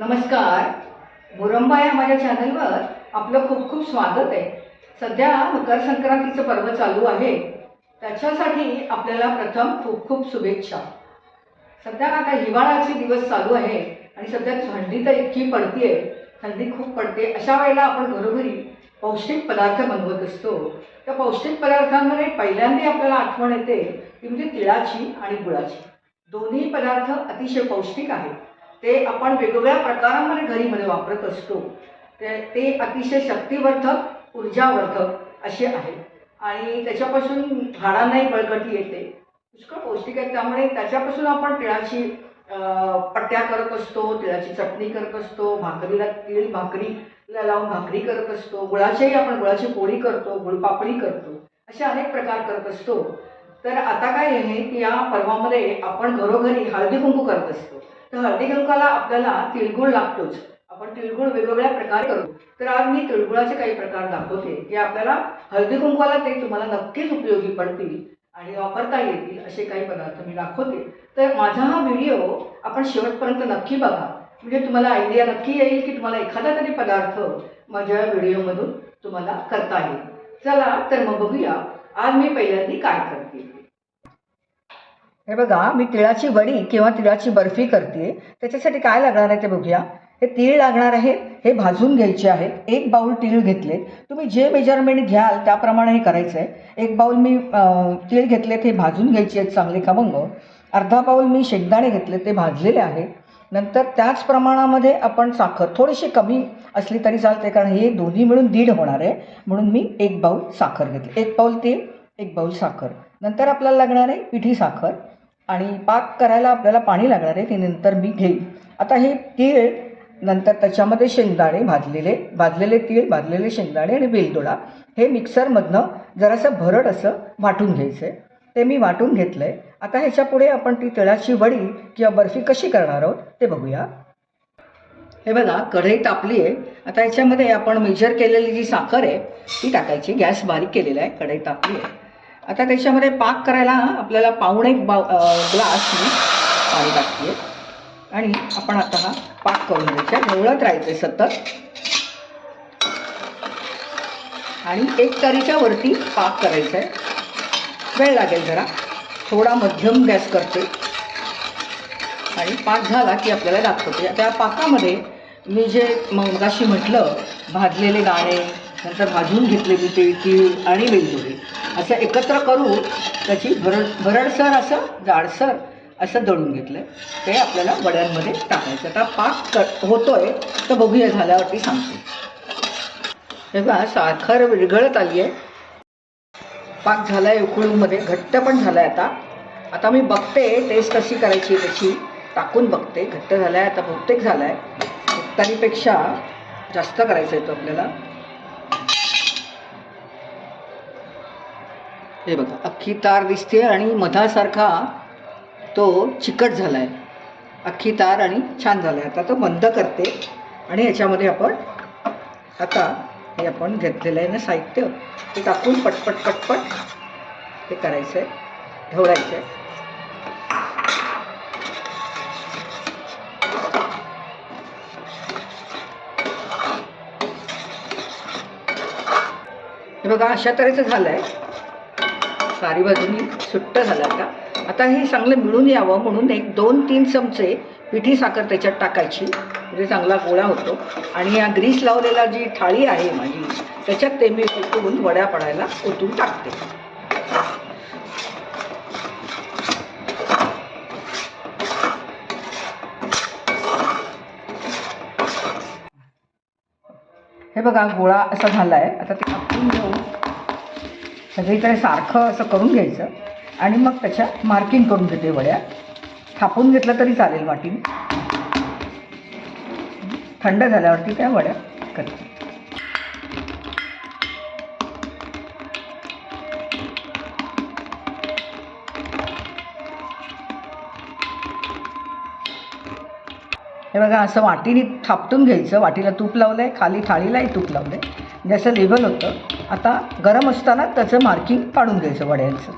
नमस्कार. मुरंबा या माझ्या चॅनलवर आपलं खूप खूप स्वागत आहे. सध्या मकर संक्रांतीचं पर्व चालू आहे. त्याच्यासाठी आपल्याला प्रथम खूप खूप शुभेच्छा. सध्या आता हिवाळ्याचे दिवस चालू आहे आणि सध्या थंडी तर इतकी पडतीये. थंडी खूप पडते. अशा वेळेला आपण घरोघरी पौष्टिक पदार्थ बनवत असतो. त्या पौष्टिक पदार्थांमध्ये पहिल्यांदा आपल्याला आठवण येते ती म्हणजे तिळाची आणि गुळाची. दोन्ही पदार्थ अतिशय पौष्टिक आहेत. ते आपण वेगवेगळ्या प्रकारांमध्ये घरीमध्ये वापरत असतो. ते ते अतिशय शक्तिवर्धक ऊर्जावर्धक असे आहे. आणि त्याच्यापासून हाडांनाही बळकटी येते. पुष्कळ पौष्टिक आहेत. त्यामुळे त्याच्यापासून आपण तिळाची पट्ट्या करत असतो तिळाची चटणी करत असतो भाकरीला तीळ भाकरीला लावून भाकरी करत असतो गुळाच्याही आपण गुळाची पोळी करतो गुळपापडी करतो असे अनेक प्रकार करत असतो. तर आता काय आहे की या पर्वामध्ये आपण घरोघरी हळदी कुंकू करत असतो. तर हळदीकुंकाला आपल्याला तिळगुळ लागतोच. आपण तिळगुळ वेगवेगळ्या प्रकारे करतो तर आज मी तिळगुळाचे काही प्रकार दाखवते. की आपल्याला हळदी कुंकवाला ते तुम्हाला नक्कीच उपयोगी पडतील आणि वापरता येतील असे काही पदार्थ मी दाखवते. तर माझा हा व्हिडिओ आपण शेवटपर्यंत नक्की बघा. म्हणजे तुम्हाला आयडिया नक्की येईल की तुम्हाला एखादा तरी पदार्थ माझ्या व्हिडिओमधून तुम्हाला करता येईल. चला तर मग बघूया. आज मी पहिल्यांदा काय करते? हे बघा मी तिळाची वडी किंवा तिळाची बर्फी करते. त्याच्यासाठी काय लागणार आहे ते बघूया. हे तीळ लागणार आहेत हे भाजून घ्यायचे आहेत एक बाऊल तीळ घेतले. तुम्ही जे मेजरमेंट घ्याल त्याप्रमाणे हे करायचं आहे एक बाऊल मी तीळ घेतले हे भाजून घ्यायचे आहेत चांगले खमंग. अर्धा बाऊल मी शेंगदाणे घेतले ते भाजलेले आहेत नंतर त्याच प्रमाणामध्ये आपण साखर थोडीशी कमी असली तरी चालते कारण हे दोन्ही मिळून दीड होणार आहे. म्हणून मी एक बाऊल साखर घेतली. एक बाऊल तीळ एक बाऊल साखर. नंतर आपल्याला लागणार आहे पिठी साखर आणि पाक करायला आपल्याला पाणी लागणार आहे ते नंतर मी घेईन आता हे तीळ नंतर त्याच्यामध्ये शेंगदाणे भाजलेले भाजलेले तीळ भाजलेले शेंगदाणे आणि वेलदोडा. हे मिक्सरमधनं जरासं भरड असं वाटून घ्यायचं आहे ते मी वाटून घेतलं आहे आता ह्याच्यापुढे आपण ती तिळाची वडी किंवा बर्फी कशी करणार आहोत ते बघूया. हे बघा कढई तापली आहे. आता ह्याच्यामध्ये आपण मेजर केलेली जी साखर आहे ती टाकायची. गॅस बारीक केलेला आहे. कढई तापली आहे. आता त्याच्यामध्ये पाक करायला आपल्याला पाहुणे एक बा ग्लास मी पाणी टाकते. आणि आपण आता हा पाक करून घ्यायचा. ढवळत राहायचं सतत. आणि एक तरीच्या वरती पाक करायचा आहे वेळ लागेल जरा. थोडा मध्यम गॅस करते. आणि पाक झाला की आपल्याला दाखवते. त्या पाकामध्ये मी जे मगाशी म्हटलं भाजलेले गाणे नंतर भाजून घेतलेली ते तीळ आणि वेलदोडे. असं एकत्र करून त्याची भरड भरडसर असं जाडसर असं दळून घेतलं ते आपल्याला वड्यांमध्ये टाकायचं. आता पाक क होतोय तर बघूया झाल्यावरती सांगते. तेव्हा साखर विरघळत आली आहे पाक झाला आहे उकळूमध्ये घट्ट पण झाला आहे आता. आता मी बघते टेस्ट कशी करायची त्याची. टाकून बघते. घट्ट झाला आहे आता बहुतेक झाला आहे तरीपेक्षा जास्त करायचं आहे तो आपल्याला. हे बघा अख्खी तार दिसते आणि मधासारखा तो चिकट झाला आहे अख्खी तार आणि छान झाला आहे आता तो बंद करते आणि याच्यामध्ये आपण आता हे आपण घेतलेलं आहे ना साहित्य ते टाकून पटपट पटपट हे करायचं आहे ढवळायचं आहे हे बघा अशा तऱ्हेचं झालं आहे सारी बाजूनी सुट्ट झाला का आता हे चांगलं मिळून यावं म्हणून एक दोन तीन चमचे पिठी साखर त्याच्यात टाकायची. म्हणजे चांगला गोळा होतो. आणि या ग्रीस लावलेला जी थाळी आहे माझी त्याच्यात ते मी कुटून वड्या पडायला ओतून टाकते. हे बघा गोळा असा झाला आहे आता ते आपण घेऊन सगळीकडे सारखं असं करून घ्यायचं आणि मग त्याच्या मार्किंग करून घेते वड्या. थापून घेतलं तरी चालेल वाटीने. थंड झाल्यावरती त्या वड्या करते. हे बघा असं वाटीने थापटून घ्यायचं. वाटीला तूप लावलं आहे खाली थाळीलाही तूप लावलं आहे जसं लेवल होतं आता गरम असताना त्याचं मार्किंग पाडून घ्यायचं वड्यांचं.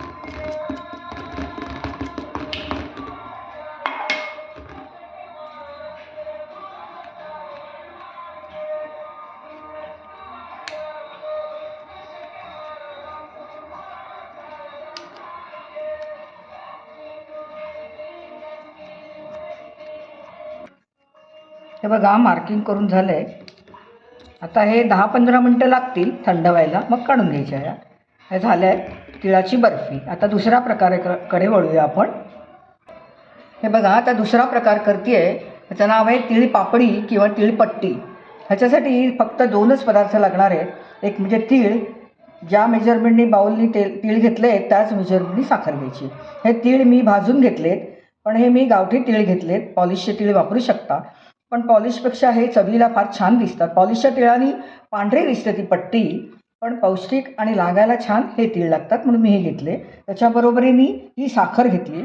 हे बघा मार्किंग करून झालं आहे आता हे दहा पंधरा मिनटं लागतील थंड व्हायला मग काढून घ्यायच्या या. हे झालं आहे तिळाची बर्फी. आता दुसरा प्रकारकडे वळूया आपण. हे बघा आता दुसरा प्रकार करते आहे त्याचं नाव आहे तिळ पापडी किंवा तिळपट्टी. ह्याच्यासाठी फक्त दोनच पदार्थ लागणार आहेत. एक म्हणजे तीळ ज्या मेजरमेंटनी बाऊलनी तेल तीळ घेतले आहेत त्याच मेजरमेंटनी साखर घ्यायची. हे तीळ मी भाजून घेतलेत पण हे मी गावठी तीळ घेतलेत पॉलिशचे तीळ वापरू शकता. पण पॉलिशपेक्षा हे चवीला फार छान दिसतात. पॉलिशच्या तिळाने पांढरी दिसते ती पट्टी पण पौष्टिक आणि लागायला छान हे तीळ लागतात म्हणून मी हे घेतले. त्याच्याबरोबरीने ही साखर घेतली.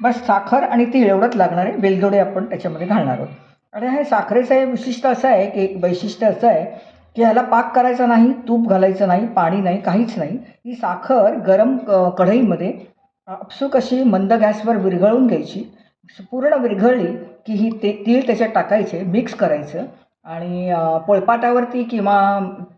बस साखर आणि तीळ एवढंच लागणार आहे. वेलदोडे आपण त्याच्यामध्ये घालणार आहोत. आणि हे साखरेचं हे विशिष्ट असं आहे की एक वैशिष्ट्य असं आहे की ह्याला पाक करायचा नाही तूप घालायचं नाही पाणी नाही काहीच नाही. ही साखर गरम कढईमध्ये अपसूक अशी मंद गॅसवर विरघळून घ्यायची. पूर्ण विरघळली की ही ते तीळ त्याच्यात टाकायचे मिक्स करायचं. आणि पोळपाटावरती किंवा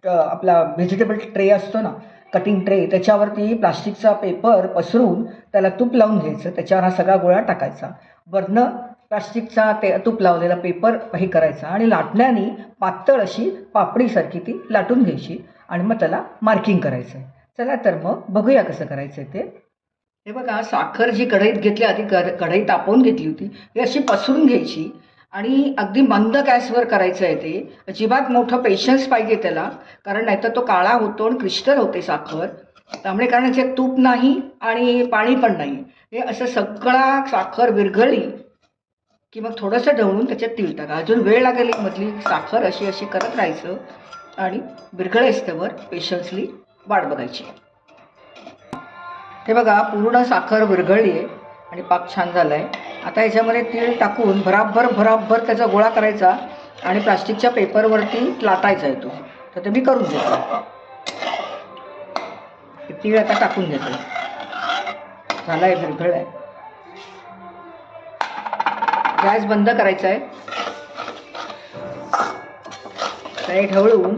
आपला व्हेजिटेबल ट्रे असतो ना कटिंग ट्रे त्याच्यावरती प्लास्टिकचा पेपर पसरून त्याला तूप लावून घ्यायचं. त्याच्यावर हा सगळा गोळा टाकायचा. वरनं प्लास्टिकचा ते तूप लावलेला पेपर हे करायचा. आणि लाटण्याने पातळ अशी पापडीसारखी ती लाटून घ्यायची. आणि मग त्याला मार्किंग करायचं. चला तर मग बघूया कसं करायचं ते. हे बघा साखर जी कढईत घेतली आधी कढ कढई तापवून घेतली होती. ही अशी पसरून घ्यायची आणि अगदी मंद गॅसवर करायचं आहे ते. अजिबात मोठं पेशन्स पाहिजे त्याला कारण नाहीतर तो काळा होतो आणि क्रिस्टल होते साखर. त्यामुळे कारण याच्यात तूप नाही आणि पाणी पण नाही. हे असं सगळा साखर विरघळली की मग थोडंसं ढवळून त्याच्यात तिळ टाका अजून वेळ लागेल एक मधली. साखर अशी अशी करत राहायचं आणि विरघळेस्तवर पेशन्सली वाट बघायची. हे बघा पूर्ण साखर विरघळली आहे आणि पाक छान झाला आहे आता याच्यामध्ये तीळ टाकून भराभर भराभर त्याचा गोळा करायचा आणि प्लास्टिकच्या पेपरवरती लाटायचा आहे तो. तर ते मी करून घेतो तीळ आता टाकून घेतो झाला आहे विरघळ आहे गॅस बंद करायचा आहे. ते ढवळून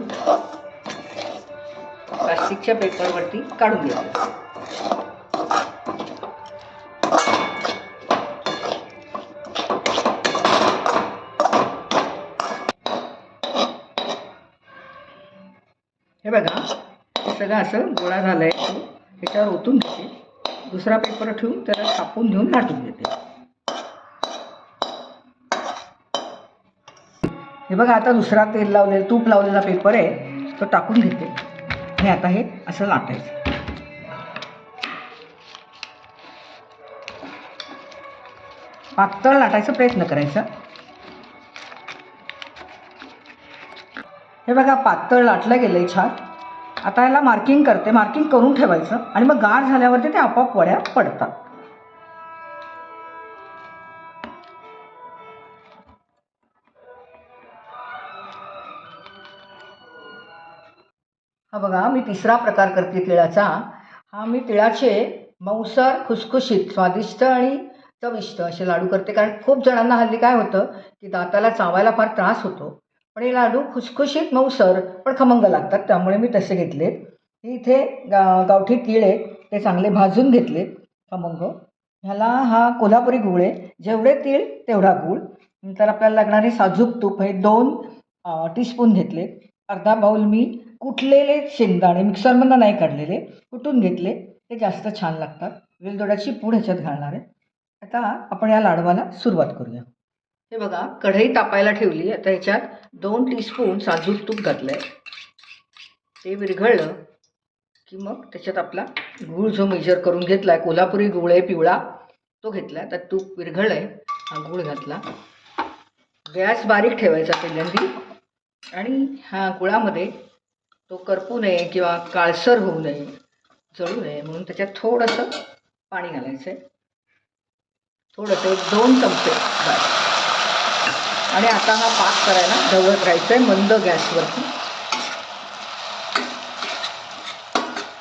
प्लास्टिकच्या पेपरवरती काढून घ्यायचं सगळं असं गोळा झाला आहे ह्याच्यावर ओतून घेते दुसरा पेपर ठेवून त्याला कापून घेऊन लाटून घेते हे बघा आता दुसरा तेल लावलेला तूप लावलेला पेपर आहे. तो टाकून घेते. आणि आता हे असं लाटायचं. पातळ लाटायचा प्रयत्न करायचा. हे बघा पातळ लाटलं गेलं आहे छान. आता याला मार्किंग करते. मार्किंग करून ठेवायचं. आणि मग गार झाल्यावरती ते आपोआप वड्या पडतात. हा बघा मी तिसरा प्रकार करते तिळाचा. हा मी तिळाचे मऊसर खुसखुशीत स्वादिष्ट आणि चविष्ट असे लाडू करते. कारण खूप जणांना हल्ली काय होतं की दाताला चावायला फार त्रास होतो. पण हे लाडू खुसखुशीत मऊसर पण खमंग लागतात त्यामुळे मी तसे घेतलेत. हे इथे गा गावठी तीळ आहेत ते चांगले भाजून घेतलेत खमंग. ह्याला हा कोल्हापुरी गुळ आहे. जेवढे तीळ तेवढा गूळ. नंतर आपल्याला लागणारे साजूक तूप हे दोन टीस्पून घेतलेत. अर्धा बाऊल मी कुटलेले शेंगदाणे मिक्सरमधनं नाही काढलेले कुटून घेतले. ते जास्त छान लागतात. वेलदोड्याची पूड ह्याच्यात घालणार आहे. आता आपण या लाडवाला सुरुवात करूया. हे बघा कढई तापायला ठेवली आता ह्याच्यात दोन टीस्पून साजूक तूप घातलं आहे ते विरघळलं की मग त्याच्यात आपला गूळ जो मेजर करून घेतला आहे कोल्हापुरी गूळ आहे पिवळा तो घेतला आहे त्यात तूप विरघळलं आहे हा गूळ घातला. गॅस बारीक ठेवायचा पहिल्यांदी. आणि ह्या गुळामध्ये तो करपू नये किंवा काळसर होऊ नये जळू नये म्हणून त्याच्यात थोडंसं पाणी घालायचं आहे थोडंसं एक दोन चमचे आणि आता हा पाक करायला ढवळत राहायचं आहे मंद गॅसवरती.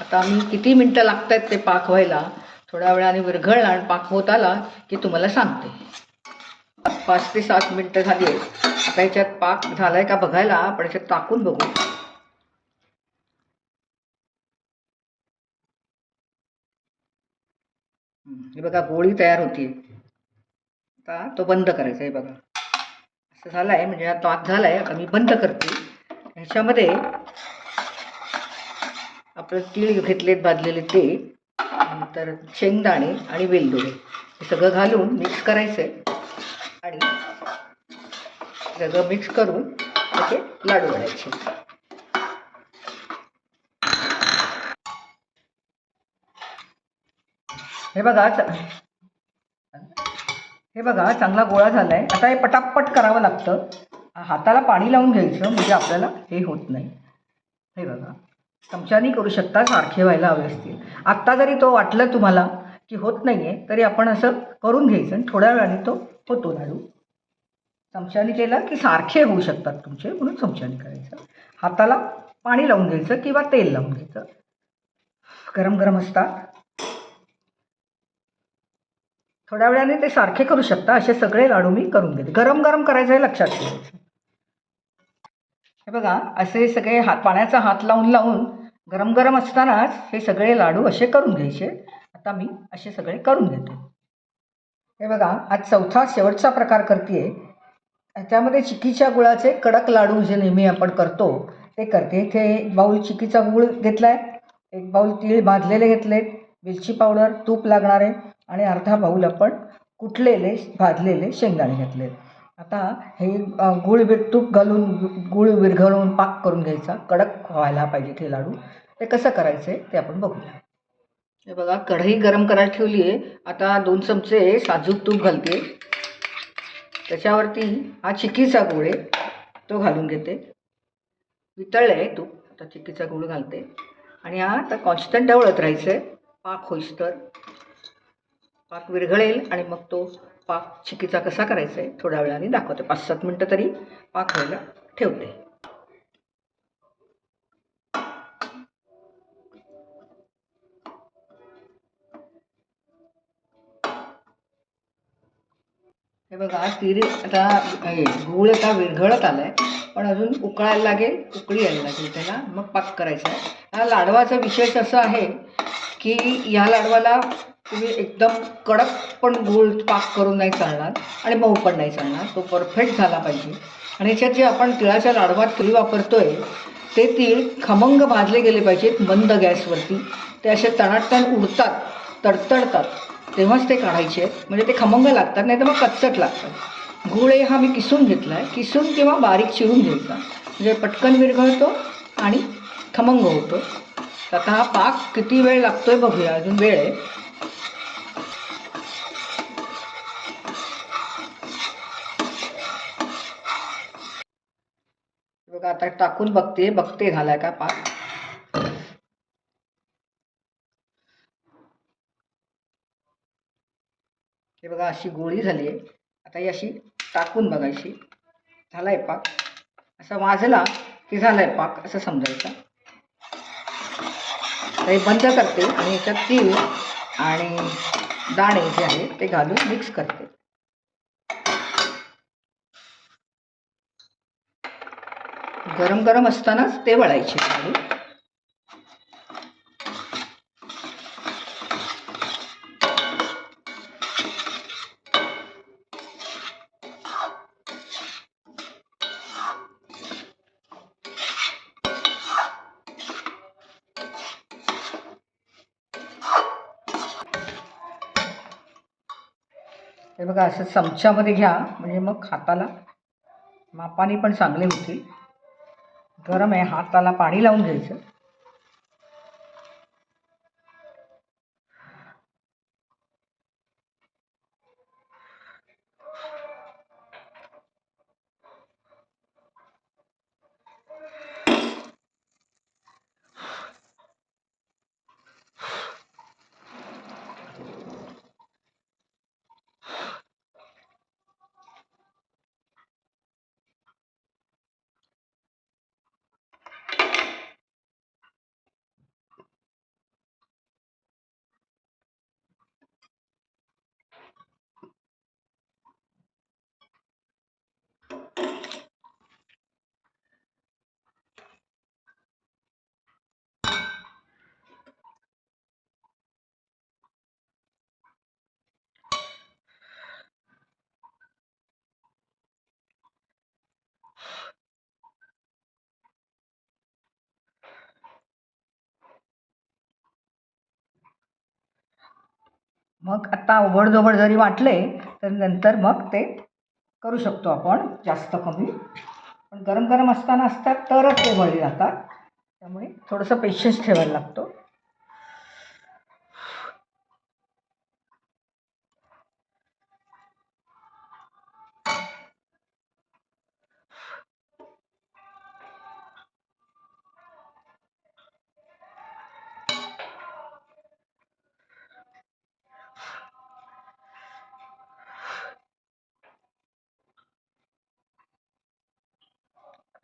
आता आम्ही किती मिनटं लागत आहेत ते पाक व्हायला थोड्या वेळाने विरघळला आणि पाक होत आला की तुम्हाला सांगते. पाच ते सात मिनटं झाली आहेत. आता याच्यात पाक झालाय का बघायला आपण याच्यात टाकून बघू. हे बघा गोळी तयार होती आता तो बंद करायचा आहे बघा. झाला आहे म्हणजे हा पाक झाला आहे आता मी बंद करते. ह्याच्यामध्ये आपलं तीळ घेतलेत भाजलेले ते नंतर शेंगदाणे आणि वेलदोडे. हे सगळं घालून मिक्स करायचं आहे आणि सगळं मिक्स करून त्याचे लाडू घालायचे. हे बघा हे बघा चांगला गोळा झाला आहे आता हे पटापट करावं लागतं. हाताला पाणी लावून घ्यायचं म्हणजे आपल्याला हे होत नाही. हे बघा. चमच्यानी करू शकता सारखे व्हायला हवे असतील. आत्ता जरी तो वाटलं तुम्हाला की होत नाही आहे तरी आपण असं करून घ्यायचं आणि थोड्या वेळाने तो होतो लाडू. चमच्याने केलं की सारखे होऊ शकतात तुमचे म्हणून चमच्याने करायचं. हाताला पाणी लावून घ्यायचं किंवा तेल लावून घ्यायचं. गरम गरम असतात. थोड्या वेळाने ते सारखे करू शकता असे सगळे लाडू मी करून घेते गरम गरम करायचं हे लक्षात ठेवायचं हे बघा असे सगळे हात पाण्याचा हात लावून लावून गरम गरम असतानाच हे सगळे लाडू असे करून घ्यायचे. आता मी असे सगळे करून घेते हे बघा आज चौथा शेवटचा प्रकार करते त्यामध्ये चिकीच्या गुळाचे कडक लाडू जे नेहमी आपण करतो ते करते. इथे एक बाऊल चिकीचा गुळ घेतला आहे एक बाऊल तीळ भाजलेले घेतलेत. वेलची पावडर तूप लागणार आहे. आणि अर्धा बाऊल आपण कुटलेले भाजलेले शेंगदाणे घेतले. आता हे गुळ विर तूप घालून गूळ विरघळून पाक करून घ्यायचा. कडक व्हायला पाहिजे ते लाडू. ते कसं करायचं आहे ते आपण बघूया. हे बघा कढई गरम करायला ठेवली आहे. आता दोन चमचे साजूक तूप घालते. त्याच्यावरती हा चिकीचा गुळ आहे तो घालून घेते. वितळलं आहे तूप आता चिकीचा गुळ घालते. आणि हा आता कॉन्स्टंट ढवळत राहायचं आहे पाक होईस तर. पाक विरघळेल आणि मग तो पाक चिकीचा कसा करायचा आहे थोड्या वेळाने दाखवते. पाच सात मिनटं तरी पाक व्हायला ठेवते. हे बघा तीर आता हे गूळ आता विरघळत आलाय पण अजून उकळायला लागेल उकळी यायला लागेल त्याला मग पाक करायचा आहे. हा लाडवाचा विशेष असा आहे की या लाडवाला तुम्ही एकदम कडक पण गूळ पाक करून नाही चालणार आणि मऊ पण नाही चालणार. तो परफेक्ट झाला पाहिजे. आणि याच्यात जे आपण तिळाच्या लाडवात तीळ वापरतोय ते तीळ खमंग भाजले गेले पाहिजेत मंद गॅसवरती. ते असे तणाटण उडतात तडतडतात. तेव्हाच ते काढायचे आहेत. म्हणजे ते खमंग लागतात नाही तर मग कच्चट लागतात. गुळ हे हा मी किसून घेतला आहे किसून किंवा बारीक चिरून घ्यायचा. म्हणजे पटकन विरघळतो आणि खमंग होतो. आता हा पाक किती वेळ लागतोय बघूया. अजून वेळ आहे बघा आता टाकून बघते बघते झालाय का पाक हे बघा अशी गोळी झाली. आहे आता ही अशी टाकून बघायची. झालाय पाक. असा वाजला की झालाय पाक असं समजायचं. हे बंद करते आणि याच्यात तीळ आणि दाणे जे आहे ते घालून मिक्स करते. गरम गरम असतानाच ते वळायचे. लाडू हे बघा असं चमच्यामध्ये घ्या. म्हणजे मग हाताला मापाने पण चांगले होतील. गरम आहे हाताला पाणी लावून घ्यायचं. मग आत्ता अवघडधवड जरी वाटले तर नंतर मग ते करू शकतो आपण जास्त कमी. पण गरम गरम असताना असतात तरच ते वळली जातात. त्यामुळे थोडंसं पेशन्स ठेवायला लागतो.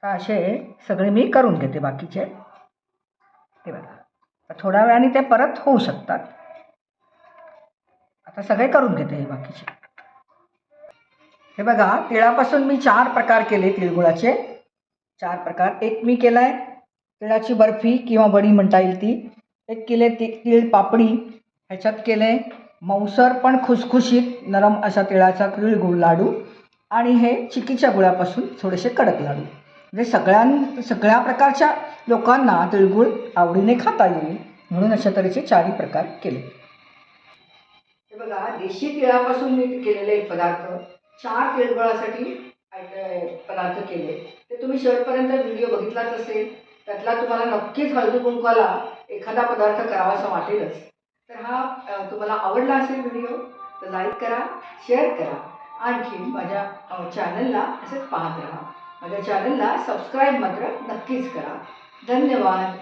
आता असे सगळे मी करून घेते बाकीचे. ते बघा. तर थोड्या वेळाने ते परत होऊ शकतात. आता सगळे करून घेते हे बाकीचे. हे बघा तिळापासून मी चार प्रकार केले तिळगुळाचे. चार प्रकार. एक मी केला आहे तिळाची बर्फी किंवा बडी म्हणता येईल ती. एक केले ति तिळ पापडी. ह्याच्यात केले मऊसर पण खुसखुशीत नरम असा तिळाचा तिळगुळ लाडू. आणि हे चिकीच्या गुळापासून थोडेसे कडक लाडू. म्हणजे सगळ्यां सगळ्या प्रकारच्या लोकांना तिळगुळ आवडीने खाता येईल म्हणून अशा तऱ्हेचे चारही प्रकार केले. हे बघा देशी तिळापासून मी केलेले पदार्थ चार तिळगुळासाठी पदार्थ केले. ते तुम्ही शेवटपर्यंत व्हिडिओ बघितलाच असेल त्यातला तुम्हाला नक्कीच हळदी कुंकवाला एखादा पदार्थ करावासा वाटेलच. तर हा तुम्हाला आवडला असेल व्हिडिओ तर लाईक करा शेअर करा. आणखी माझ्या चॅनलला असेच पाहत राहा. माझ्या चॅनलला सबस्क्राईब मात्र नक्कीच करा. धन्यवाद.